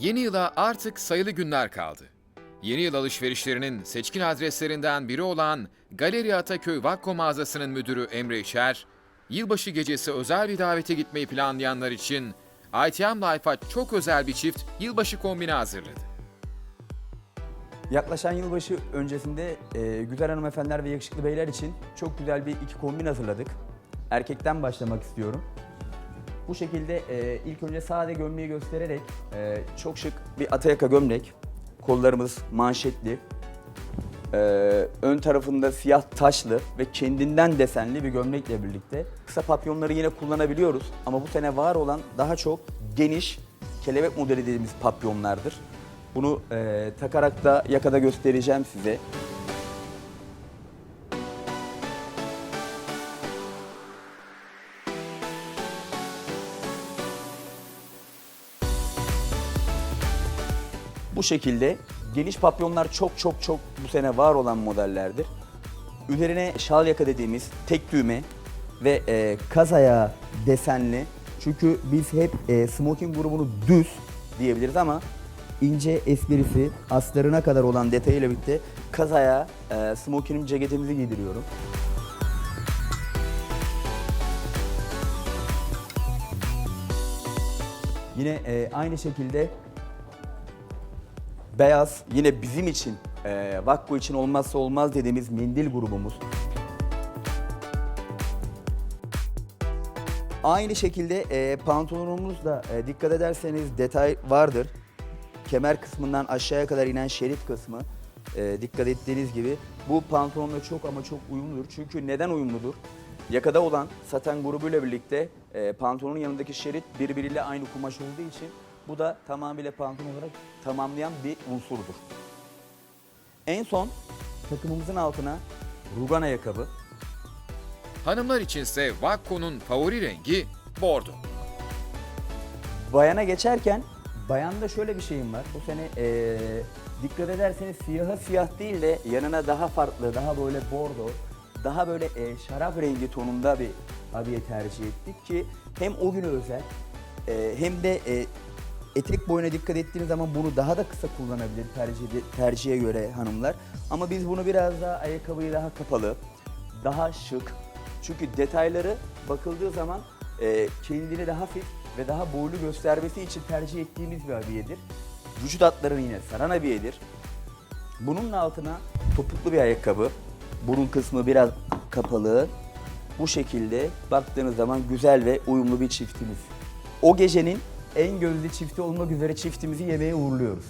Yeni yıla artık sayılı günler kaldı. Yeni yıl alışverişlerinin seçkin adreslerinden biri olan Galeri Ataköy Vakko mağazasının müdürü Emre İşer, yılbaşı gecesi özel bir davete gitmeyi planlayanlar için ITM Life'a çok özel bir çift yılbaşı kombini hazırladı. Yaklaşan yılbaşı öncesinde e, güzel hanımefendiler ve yakışıklı beyler için çok güzel bir iki kombin hazırladık. Erkekten başlamak istiyorum. Bu şekilde e, ilk önce sade gömleği göstererek e, çok şık bir atayaka gömlek. Kollarımız manşetli. E, ön tarafında siyah taşlı ve kendinden desenli bir gömlekle birlikte. Kısa papyonları yine kullanabiliyoruz ama bu sene var olan daha çok geniş kelebek modeli dediğimiz papyonlardır. Bunu e, takarak da yakada göstereceğim size. Bu şekilde geniş papyonlar çok çok çok bu sene var olan modellerdir. Üzerine şal yaka dediğimiz tek düğme ve e, kaz ayağı desenli. Çünkü biz hep e, smoking grubunu düz diyebiliriz ama ince esprisi astarına kadar olan detayıyla birlikte kaz ayağı e, smoking'im ceketimizi giydiriyorum. Yine e, aynı şekilde beyaz yine bizim için e, Vakko için olmazsa olmaz dediğimiz mendil grubumuz. Aynı şekilde e, pantolonumuz da e, dikkat ederseniz detay vardır. Kemer kısmından aşağıya kadar inen şerit kısmı e, dikkat ettiğiniz gibi bu pantolonla çok ama çok uyumludur. Çünkü neden uyumludur? Yakada olan saten grubuyla birlikte e, pantolonun yanındaki şerit birbiriyle aynı kumaş olduğu için bu da tamamıyla pantolon olarak tamamlayan bir unsurdur. En son takımımızın altına rugan ayakkabı, Hanımlar içinse Vakko'nun favori rengi bordo. Bayana geçerken bayanda şöyle bir şeyim var. Bu sene eee, dikkat ederseniz siyaha siyah değil de yanına daha farklı, daha böyle bordo, daha böyle eee, şarap rengi tonunda bir abiye tercih ettik ki hem o güne özel eee, hem de eee, etek boyuna dikkat ettiğiniz zaman bunu daha da kısa kullanabilir tercih, tercihe göre hanımlar. Ama biz bunu biraz daha ayakkabıyı daha kapalı, daha şık. Çünkü detayları bakıldığı zaman e, kendini daha hafif ve daha boylu göstermesi için tercih ettiğimiz bir abiyedir. Vücut hatlarını yine saran abiyedir. Bunun altına topuklu bir ayakkabı. Burun kısmı biraz kapalı. Bu şekilde baktığınız zaman güzel ve uyumlu bir çiftimiz. O gecenin en gözde çifti olmak üzere çiftimizi yemeğe uğurluyoruz.